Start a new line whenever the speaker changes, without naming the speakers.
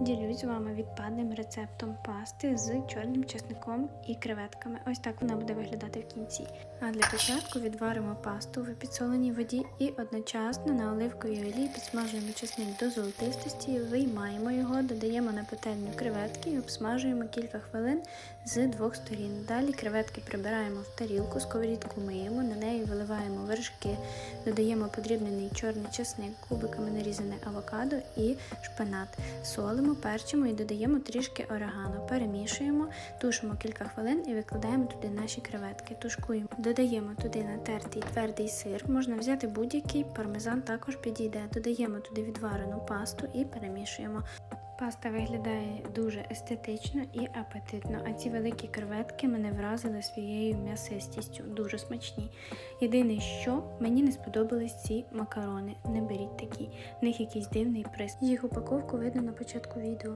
Ділюсь з вами відпадним рецептом пасти з чорним чесником і креветками. Ось так вона буде виглядати в кінці. А для початку відваримо пасту в підсоленій воді і одночасно на оливковій олії підсмажуємо чесник до золотистості, виймаємо його, додаємо на пательню креветки і обсмажуємо кілька хвилин з двох сторін. Далі креветки прибираємо в тарілку, сковорідку миємо, на вершки, додаємо подрібнений чорний чесник, кубиками нарізане авокадо і шпинат. Солимо, перчимо і додаємо трішки орегано. Перемішуємо, тушимо кілька хвилин і викладаємо туди наші креветки. Тушкуємо. Додаємо туди натертий твердий сир. Можна взяти будь-який, пармезан також підійде. Додаємо туди відварену пасту і перемішуємо. Паста виглядає дуже естетично і апетитно, а ці великі креветки мене вразили своєю м'ясистістю, дуже смачні. Єдине, що мені не сподобались ці макарони. Не беріть такі, в них якийсь дивний приз. Їх упаковку видно на початку відео.